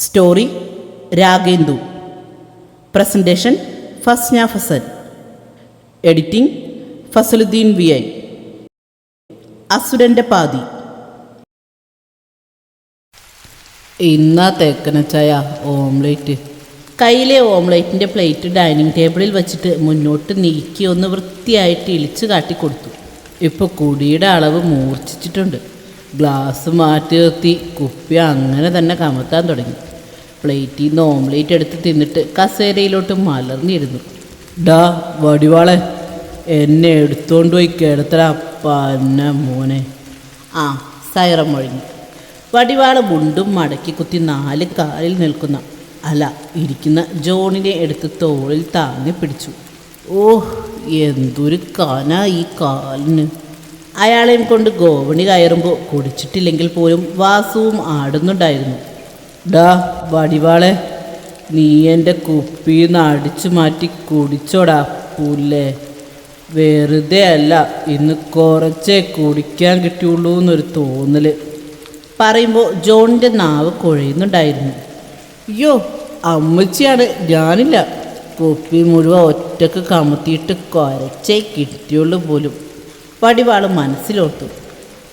Story Ragendu. Presentation Fasna Fasal. Editing Fasaluddin V I. അസുരന്റെ പാതി. ഇന്നാ തേക്കനച്ചായ omelette. കയ്യിലെ ഓംലേറ്റിന്റെ plate dining ടേബിളിൽ വെച്ചിട്ട് മുന്നോട്ട് നീക്കി ഒന്ന് വൃത്തിയായിട്ട് ഇളിച്ച് കാട്ടിക്കൊടുത്തു ഇപ്പോൾ കുടിയുടെ അളവ് മൂർച്ഛിച്ചിട്ടുണ്ട്. ഗ്ലാസ് മാറ്റി നിർത്തി കുപ്പി അങ്ങനെ തന്നെ കമത്താൻ തുടങ്ങി. പ്ലേറ്റിൽ നിന്ന് ഓംലേറ്റ് എടുത്ത് തിന്നിട്ട് കസേരയിലോട്ട് മലർന്നിരുന്നു. ഡാ വടിവാളെ എന്നെ എടുത്തുകൊണ്ട് പോയി കിടത്തല പന്ന മോനെ. ആ സൈറം മുഴങ്ങി വടിവാള മുണ്ടും മടക്കി കുത്തി നാല് കാലിൽ നിൽക്കുന്ന അല്ല ഇരിക്കുന്ന ജോണിനെ എടുത്ത് തോളിൽ താങ്ങി പിടിച്ചു. ഓഹ് എന്തൊരു കാന ഈ കാലിന്. അയാളെയും കൊണ്ട് ഗോവണി കയറുമ്പോൾ കുടിച്ചിട്ടില്ലെങ്കിൽ പോലും വാസുവും ആടുന്നുണ്ടായിരുന്നു. ഡാ വടിവാളെ നീ എന്റെ കുപ്പിന്ന് അടിച്ചു മാറ്റി കുടിച്ചോടാ പുല്ലേ. വെറുതെ അല്ല ഇന്ന് കുറച്ചേ കുടിക്കാൻ കിട്ടിയുള്ളൂ എന്നൊരു തോന്നൽ പറയുമ്പോൾ ജോണിന്റെ നാവ് കുഴയുന്നുണ്ടായിരുന്നു. അയ്യോ അമ്മച്ചിയാണ് ഞാനില്ല. കുപ്പി മുഴുവൻ ഒറ്റയ്ക്ക് കമത്തിയിട്ട് കുരച്ചേ കിട്ടിയുള്ളൂ പോലും. വടിവാൾ മനസ്സിലോർത്തു.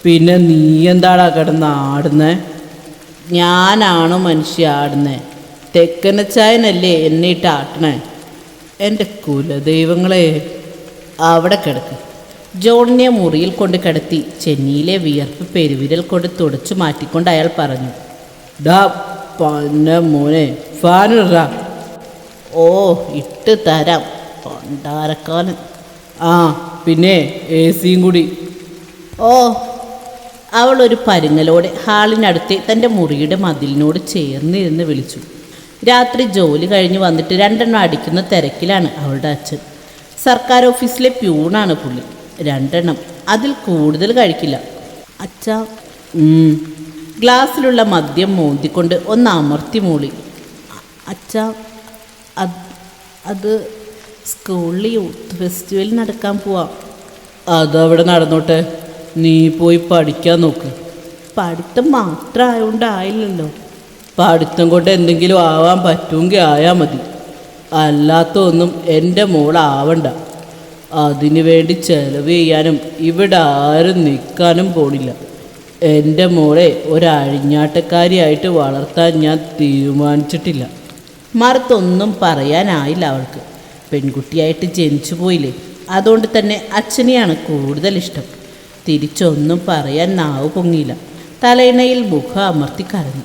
പിന്നെ നീ എന്താടാ കിടന്ന് ആടുന്നേ? ഞാനാണോ മനുഷ്യ ആടുന്നത് തെക്കനച്ചായനല്ലേ എന്നിട്ട് ആട്ടണേ? എന്റെ കുലദൈവങ്ങളെ അവിടെ കിടക്ക്. ജോണിനെ മുറിയിൽ കൊണ്ട് കിടത്തി ചെന്നിയിലെ വിയർപ്പ് പെരുവിരൽ കൊണ്ട് തുടച്ചു മാറ്റിക്കൊണ്ട് അയാൾ പറഞ്ഞു ഡാ പന്ന മോനെ ഫാനിടാ ഓ ഇട്ട് തരാം പണ്ടാരക്കാലൻ. ആ പിന്നെ എ സിയും കൂടി. ഓ അവൾ ഒരു പരുങ്ങലോടെ ഹാളിനടുത്തെ തന്റെ മുറിയുടെ മതിലിനോട് ചേർന്നിരുന്ന് വിളിച്ചു. രാത്രി ജോലി കഴിഞ്ഞ് വന്നിട്ട് രണ്ടെണ്ണം അടിക്കുന്ന തിരക്കിലാണ് അവളുടെ അച്ഛൻ. സർക്കാർ ഓഫീസിലെ പ്യൂണാണ് പുള്ളി. രണ്ടെണ്ണം. അതിൽ കൂടുതൽ കഴിക്കില്ല. അച്ഛ. ഗ്ലാസ്സിലുള്ള മദ്യം മോന്തിക്കൊണ്ട് ഒന്ന് അമർത്തി മൂളി. അച്ഛ. അത് അത് സ്കൂളിൽ യൂത്ത് ഫെസ്റ്റിവൽ നടക്കാൻ പോവാം. അതവിടെ നടന്നോട്ടെ. നീ പോയി പഠിക്കാൻ നോക്ക്. പഠിത്തം മാത്രം ആയതുകൊണ്ടായില്ലല്ലോ പഠിത്തം കൊണ്ട് എന്തെങ്കിലും ആവാൻ പറ്റുമെങ്കിൽ ആയാൽ മതി. അല്ലാത്ത ഒന്നും എന്റെ മോളാവണ്ട അതിനു വേണ്ടി ചെലവ് ചെയ്യാനും ഇവിടെ ആരും നിൽക്കാനും പോണില്ല. എന്റെ മോളെ ഒരഴിഞ്ഞാട്ടക്കാരിയായിട്ട് വളർത്താൻ ഞാൻ തീരുമാനിച്ചിട്ടില്ല. മറുത്തൊന്നും പറയാനായില്ല അവൾക്ക്. പെൺകുട്ടിയായിട്ട് ജനിച്ചു പോയില്ലേ അതുകൊണ്ട് തന്നെ അച്ഛനെയാണ് കൂടുതൽ ഇഷ്ടം. തിരിച്ചൊന്നും പറയാൻ നാവ് പൊങ്ങിയില്ല. തലയിണയിൽ മുഖം അമർത്തി കരഞ്ഞു.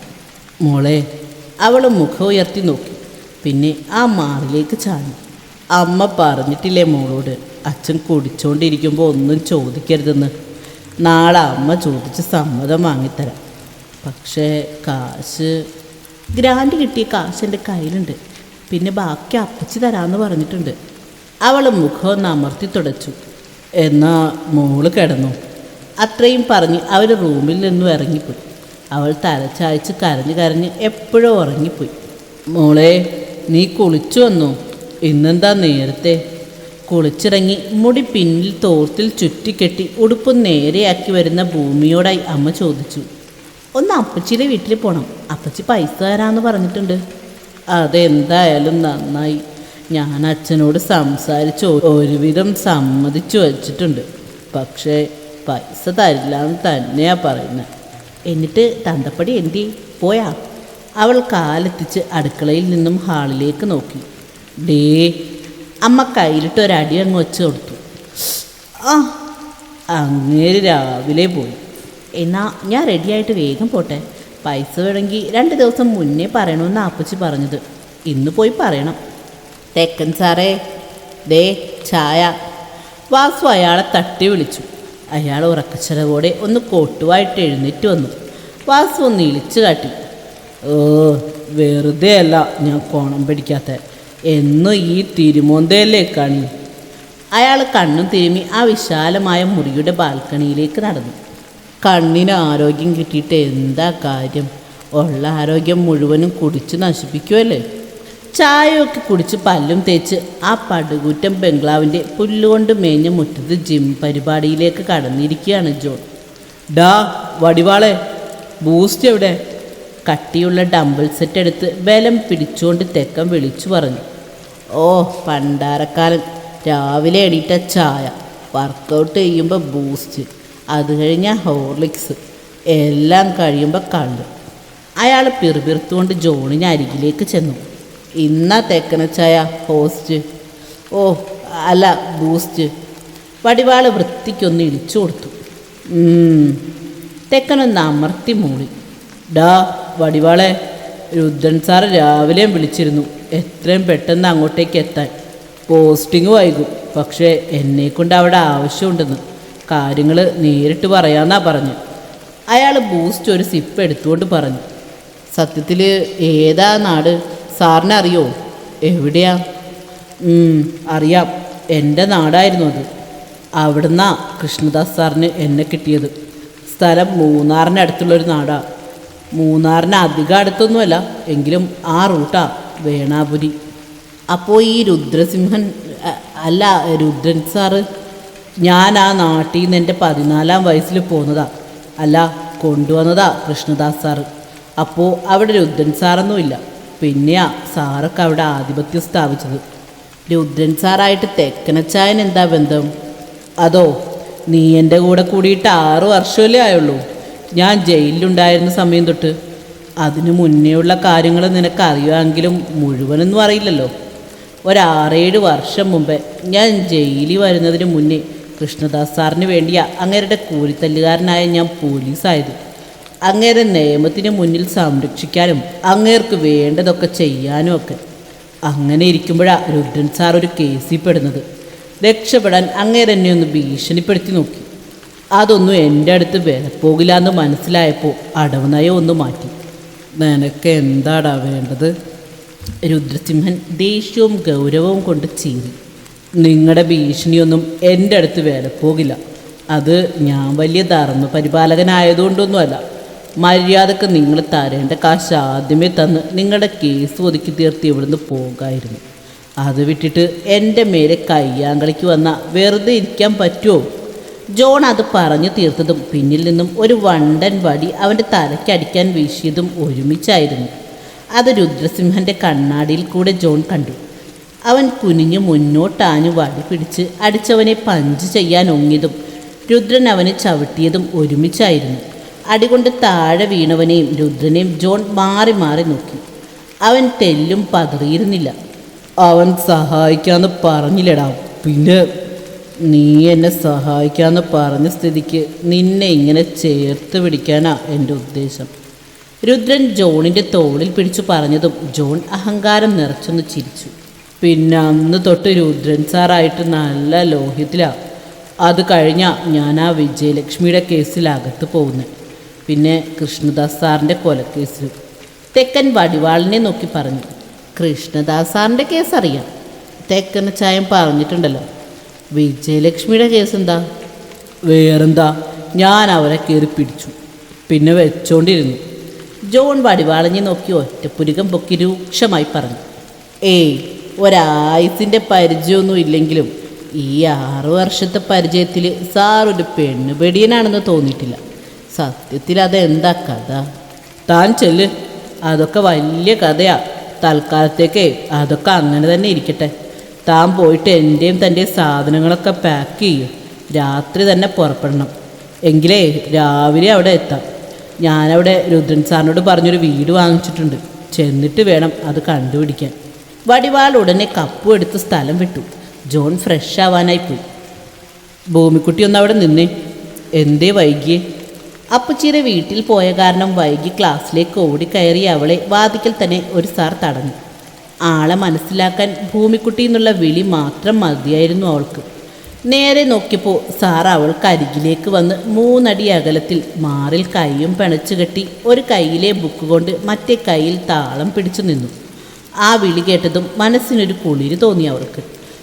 മോളെ അവൾ മുഖം ഉയർത്തി നോക്കി. പിന്നെ ആ മാറിലേക്ക് ചാഞ്ഞു. അമ്മ പറഞ്ഞിട്ടില്ലേ മോളോട് അച്ഛൻ കുടിച്ചോണ്ടിരിക്കുമ്പോൾ ഒന്നും ചോദിക്കരുതെന്ന്. നാളെ അമ്മ ചോദിച്ച് സമ്മതം വാങ്ങിത്തരാം. പക്ഷേ കാശ് ഗ്രാൻഡ് കിട്ടിയ കാശ് എന്റെ കയ്യിലുണ്ട്. പിന്നെ ബാക്കി അപ്പച്ചി തരാമെന്ന് പറഞ്ഞിട്ടുണ്ട്. അവൾ മുഖം ഒന്ന് അമർത്തി തുടച്ചു. എന്നാൽ മോൾ കിടന്നു. അത്രയും പറഞ്ഞ് അവർ റൂമിൽ നിന്നും ഇറങ്ങിപ്പോയി. അവൾ തലച്ചായ്ച്ച് കരഞ്ഞ് കരഞ്ഞ് എപ്പോഴോ ഉറങ്ങിപ്പോയി. മോളെ നീ കുളിച്ചു വന്നു? ഇന്നെന്താ നേരത്തെ? കുളിച്ചിറങ്ങി മുടി പിന്നിൽ തോർത്തിൽ ചുറ്റിക്കെട്ടി ഉടുപ്പ് നേരെയാക്കി വരുന്ന ഭൂമിയോടായി അമ്മ ചോദിച്ചു. ഒന്ന് അപ്പച്ചിയുടെ വീട്ടിൽ പോകണം അപ്പച്ചി പൈസ തരാമെന്ന് പറഞ്ഞിട്ടുണ്ട്. അതെന്തായാലും നന്നായി. ഞാൻ അച്ഛനോട് സംസാരിച്ച് ഒരുവിധം സമ്മതിച്ചു വച്ചിട്ടുണ്ട്. പക്ഷേ പൈസ തരില്ല എന്ന് തന്നെയാ പറയുന്നത് എന്നിട്ട് തന്തപ്പടി എന്തി? പോയാ. അവൾ കാലെത്തിച്ച് അടുക്കളയിൽ നിന്നും ഹാളിലേക്ക് നോക്കി. ഡേ അമ്മ കയ്യിലിട്ട് ഒരടി അങ്ങ് വെച്ച് കൊടുത്തു. ആ അങ്ങേര് രാവിലെ പോയി. എന്നാ ഞാൻ റെഡിയായിട്ട് വേഗം പോട്ടെ. പൈസ വേണമെങ്കിൽ രണ്ട് ദിവസം മുന്നേ പറയണമെന്ന് ആപ്പച്ചി പറഞ്ഞത്. ഇന്ന് പോയി പറയണം. തെക്കൻ സാറേ ദേ ചായ. വാസു അയാളെ തട്ടി വിളിച്ചു. അയാൾ ഉറക്കച്ചരവോടെ ഒന്ന് കോട്ടുവായിട്ട് എഴുന്നേറ്റ് വന്നു. വാസു ഒന്ന് ഇളിച്ചു കാട്ടി. ഓ വെറുതെ അല്ല ഞാൻ കോണം പിടിക്കാത്ത. എന്നും ഈ തിരുമോന്തയല്ലേ കണി? അയാൾ കണ്ണും തിരുമി ആ വിശാലമായ മുറിയുടെ ബാൽക്കണിയിലേക്ക് നടന്നു. കണ്ണിന് ആരോഗ്യം കിട്ടിയിട്ട് എന്താ കാര്യം? ഉള്ള ആരോഗ്യം മുഴുവനും കുടിച്ച് നശിപ്പിക്കുമല്ലേ ചായയൊക്കെ കുടിച്ച് പല്ലും തേച്ച് ആ പടുകൂറ്റൻ ബംഗ്ലാവിന്റെ പുല്ലുകൊണ്ട് മേഞ്ഞ മുറ്റത്ത് ജിം പരിപാടിയിലേക്ക് കടന്നിരിക്കുകയാണ് ജോൺ. ഡാ വടിവാളെ ബൂസ്റ്റ് എവിടെ? കട്ടിയുള്ള ഡംബിൾ സെറ്റ് എടുത്ത് ബലം പിടിച്ചുകൊണ്ട് തെക്കം വിളിച്ചു പറഞ്ഞു. ഓ പണ്ടാരക്കാലൻ രാവിലെ എണീറ്റ ചായ വർക്കൗട്ട് ചെയ്യുമ്പോൾ ബൂസ്റ്റ് അത് കഴിഞ്ഞാൽ ഹോർലിക്സ് എല്ലാം കഴിയുമ്പോൾ കള്ളു. അയാൾ പിറുപിറുത്തുകൊണ്ട് ജോണിന് അരികിലേക്ക് ചെന്നു. ഇന്നാ തെക്കന ചായ ഹോസ്റ്റ് ഓ അല്ല ബൂസ്റ്റ് വടിവാൾ വൃത്തിക്കൊന്ന് ഇടിച്ചു കൊടുത്തു. തെക്കനൊന്ന് അമർത്തി മൂളി ഡാ വടിവാളെ രുദ്രൻ സാറ് രാവിലെയും വിളിച്ചിരുന്നു. എത്രയും പെട്ടെന്ന് അങ്ങോട്ടേക്ക് എത്താൻ. പോസ്റ്റിംഗ് വൈകും. പക്ഷേ എന്നെ കൊണ്ട് അവിടെ ആവശ്യമുണ്ടെന്ന്. കാര്യങ്ങൾ നേരിട്ട് പറയാമെന്നാ പറഞ്ഞു. അയാൾ ബൂസ്റ്റ് ഒരു സിപ്പ് എടുത്തുകൊണ്ട് പറഞ്ഞു. സത്യത്തിൽ ഏതാ നാട്? സാറിനെ അറിയോ എവിടെയാ അറിയാം. എന്റെ നാടായിരുന്നു അത്. അവിടുന്നാ കൃഷ്ണദാസ് സാറിന് എന്നെ കിട്ടിയത്. സ്ഥലം മൂന്നാറിന് അടുത്തുള്ളൊരു നാടാണ് മൂന്നാറിന് അധികം അടുത്തൊന്നുമല്ല എങ്കിലും ആ റൂട്ടാ വേണാപുരി. അപ്പോൾ ഈ രുദ്രസിംഹൻ അല്ല രുദ്രൻ സാറ് ഞാൻ ആ നാട്ടിൽ നിന്ന് എന്റെ പതിനാലാം വയസ്സിൽ പോന്നതാ. അല്ല കൊണ്ടുവന്നതാ കൃഷ്ണദാസ് സാറ്. അപ്പോൾ അവിടെ രുദ്രൻ സാറൊന്നുമില്ല. പിന്നെയാ സാറൊക്കെ അവിടെ ആധിപത്യം സ്ഥാപിച്ചത്. രുദ്രൻ സാറായിട്ട് തെക്കനച്ചായൻ എന്താ ബന്ധം? അതോ നീ എന്റെ കൂടെ കൂടിയിട്ട് ആറു വർഷമല്ലേ ആയുള്ളൂ? ഞാൻ ജയിലിലുണ്ടായിരുന്ന സമയം തൊട്ട് അതിനു മുന്നേയുള്ള കാര്യങ്ങൾ നിനക്ക് അറിയുമെങ്കിലും മുഴുവനൊന്നും അറിയില്ലല്ലോ. ഒരാറേഴ് വർഷം മുമ്പേ ഞാൻ ജയിലിൽ വരുന്നതിന് മുന്നേ കൃഷ്ണദാസ് സാറിന് വേണ്ടിയാ അങ്ങേരുടെ കൂലിത്തല്ലുകാരനായ ഞാൻ പോലീസായത്. അങ്ങേരെ നിയമത്തിന് മുന്നിൽ സംരക്ഷിക്കാനും അങ്ങേർക്ക് വേണ്ടതൊക്കെ ചെയ്യാനും ഒക്കെ. അങ്ങനെ ഇരിക്കുമ്പോഴാണ് രുദ്രൻ സാർ ഒരു കേസിൽ പെടുന്നത്. രക്ഷപ്പെടാൻ അങ്ങേരെ എന്നെ ഒന്ന് ഭീഷണിപ്പെടുത്തി നോക്കി. അതൊന്നും എന്റെ അടുത്ത് വിലപ്പോകില്ല എന്ന് മനസ്സിലായപ്പോൾ അടവ് നയം ഒന്ന് മാറ്റി. നിനക്ക് എന്താടാ വേണ്ടത്? രുദ്രസിംഹൻ ദേഷ്യവും ഗൗരവവും കൊണ്ട് ചീറി. നിങ്ങളുടെ ഭീഷണിയൊന്നും എന്റെ അടുത്ത് വിലപ്പോകില്ല അത് ഞാൻ വലിയ ധർമ്മ പരിപാലകനായതുകൊണ്ടൊന്നുമല്ല മര്യാദയ്ക്ക് നിങ്ങൾ തരേണ്ട കാശ് ആദ്യമേ തന്ന് നിങ്ങളുടെ കേസ് ഒതുക്കി തീർത്ത് ഇവിടുന്ന് പോകായിരുന്നു. അത് വിട്ടിട്ട് എന്റെ മേലെ കയ്യാങ്കളിക്ക് വന്ന വെറുതെ ഇരിക്കാൻ പറ്റുമോ ജോൺ അത് പറഞ്ഞു തീർത്തതും പിന്നിൽ നിന്നും ഒരു വണ്ടൻ വടി അവന്റെ തലയ്ക്കടിക്കാൻ വീശിയതും ഒരുമിച്ചായിരുന്നു. അത് രുദ്രസിംഹന്റെ കണ്ണാടിയിൽ കൂടെ ജോൺ കണ്ടു. അവൻ കുനിഞ്ഞു മുന്നോട്ടാഞ്ഞു വടി പിടിച്ച് അടിച്ചവനെ പഞ്ച് ചെയ്യാൻ ഒങ്ങിയതും രുദ്രൻ അവനെ ചവിട്ടിയതും ഒരുമിച്ചായിരുന്നു. അടികൊണ്ട് താഴെ വീണവനെയും രുദ്രനെയും ജോൺ മാറി മാറി നോക്കി. അവൻ തെല്ലും പതറിയിരുന്നില്ല. അവൻ സഹായിക്കാന്ന് പറഞ്ഞില്ലടാ. പിന്നെ നീ എന്നെ സഹായിക്കാന്ന് പറഞ്ഞ സ്ഥിതിക്ക് നിന്നെ ഇങ്ങനെ ചേർത്ത് പിടിക്കാനാ എന്റെ ഉദ്ദേശം. രുദ്രൻ ജോണിന്റെ തോളിൽ പിടിച്ചു പറഞ്ഞതും ജോൺ അഹങ്കാരം നിറച്ചൊന്ന് ചിരിച്ചു. പിന്നെ അന്ന് തൊട്ട് രുദ്രൻ സാറായിട്ട് നല്ല ലോഹ്യത്തിലാണ് അത് കഴിഞ്ഞാൽ ഞാൻ ആ വിജയലക്ഷ്മിയുടെ കേസിൽ അകത്ത് പോകുന്നത് പിന്നെ കൃഷ്ണദാസ് സാറിന്റെ കൊലക്കേസ് തെക്കൻ വടിവാളിനെ നോക്കി പറഞ്ഞു. കൃഷ്ണദാസ് സാറിന്റെ കേസ് അറിയാം തെക്കൻ ചായം പറഞ്ഞിട്ടുണ്ടല്ലോ. വിജയലക്ഷ്മിയുടെ കേസ് എന്താ വേറെന്താ? ഞാൻ അവരെ കയറി പിടിച്ചു. പിന്നെ വെച്ചോണ്ടിരുന്നു. ജോൺ വടിവാളഞ്ഞ് നോക്കി ഒറ്റപ്പുരുകം പൊക്കി രൂക്ഷമായി പറഞ്ഞു. ഏയ് ഒരായുസിന്റെ പരിചയമൊന്നും ഇല്ലെങ്കിലും ഈ ആറു വർഷത്തെ പരിചയത്തിൽ സാർ ഒരു പെണ്ണ് പെടിയനാണെന്ന് തോന്നിയിട്ടില്ല. സത്യത്തിൽ അതെന്താ കഥ? താൻ ചെല്ല്. അതൊക്കെ വലിയ കഥയാ. തൽക്കാലത്തേക്ക് അതൊക്കെ അങ്ങനെ തന്നെ ഇരിക്കട്ടെ. താൻ പോയിട്ട് എന്റെയും തന്റെ സാധനങ്ങളൊക്കെ പാക്ക് ചെയ്യും. രാത്രി തന്നെ പുറപ്പെടണം. എങ്കിലേ രാവിലെ അവിടെ എത്താം. ഞാനവിടെ രുദ്രൻ സാറിനോട് പറഞ്ഞൊരു വീട് വാങ്ങിച്ചിട്ടുണ്ട്. ചെന്നിട്ട് വേണം അത് കണ്ടുപിടിക്കാൻ. വടിവാൾ ഉടനെ കപ്പു എടുത്ത് സ്ഥലം വിട്ടു. ജോൺ ഫ്രഷ് ആവാനായി പോയി. ഭൂമിക്കുട്ടി ഒന്ന് അവിടെ നിന്നേ. എന്തേ വൈകിയേ? അപ്പച്ചിയുടെ വീട്ടിൽ പോയ കാരണം വൈകി ക്ലാസ്സിലേക്ക് ഓടി കയറിയ അവളെ വാതിക്കൽ തന്നെ ഒരു സാർ തടഞ്ഞു. ആളെ മനസ്സിലാക്കാൻ ഭൂമിക്കുട്ടി എന്നുള്ള വിളി മാത്രം മതിയായിരുന്നു അവൾക്ക്. നേരെ നോക്കിയപ്പോൾ സാർ അവൾക്ക് അരികിലേക്ക് വന്ന് മൂന്നടി അകലത്തിൽ മാറിൽ കൈയും പിണച്ചു കെട്ടി ഒരു കൈയിലെ ബുക്ക് കൊണ്ട് മറ്റേ കൈയിൽ താളം പിടിച്ചു നിന്നു. ആ വിളി കേട്ടതും മനസ്സിനൊരു കുളിര് തോന്നി അവൾക്ക്.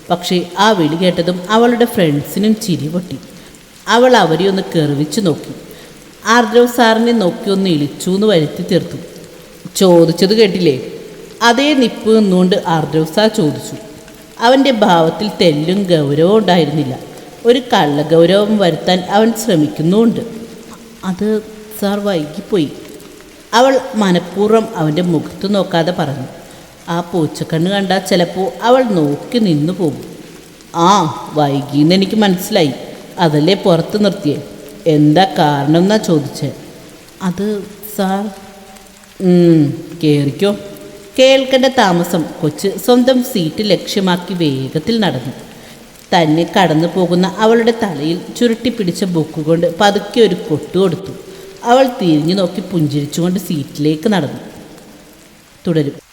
പക്ഷേ ആ വിളി കേട്ടതും അവളുടെ ഫ്രണ്ട്സിനും ചിരി പൊട്ടി. അവൾ അവരെ ഒന്ന് കെറിവിച്ച് നോക്കി. ആർദ്രവ് സാറിനെ നോക്കി ഒന്ന് ഇളിച്ചു എന്ന് വരുത്തി തീർത്തു. ചോദിച്ചത് കേട്ടില്ലേ? അതേ നിപ്പ് നിന്നുകൊണ്ട് ആർദ്രവ് സാർ ചോദിച്ചു. അവന്റെ ഭാവത്തിൽ തെല്ലും ഗൗരവം ഉണ്ടായിരുന്നില്ല. ഒരു കള്ള ഗൗരവം വരുത്താൻ അവൻ ശ്രമിക്കുന്നുമുണ്ട്. അത് സാർ വൈകിപ്പോയി. അവൾ മനഃപൂർവം അവന്റെ മുഖത്ത് നോക്കാതെ പറഞ്ഞു. ആ പൂച്ചക്കണ്ണ് കണ്ടാൽ ചിലപ്പോൾ അവൾ നോക്കി നിന്നു പോകും. ആ വൈകിയെന്ന് എനിക്ക് മനസ്സിലായി. അതല്ലേ പുറത്ത് നിർത്തിയേ? എന്താ കാരണം എന്നാ ചോദിച്ചേ? അത് സാർ. കയറിക്കോ കേൾക്കേണ്ട താമസം കൊച്ച് സ്വന്തം സീറ്റ് ലക്ഷ്യമാക്കി വേഗത്തിൽ നടന്നു. തന്നെ കടന്നു പോകുന്ന അവളുടെ തലയിൽ ചുരുട്ടി പിടിച്ച ബുക്ക് കൊണ്ട് പതുക്കെ ഒരു കൊട്ടു കൊടുത്തു. അവൾ തിരിഞ്ഞു നോക്കി പുഞ്ചിരിച്ചുകൊണ്ട് സീറ്റിലേക്ക് നടന്നു. തുടരും.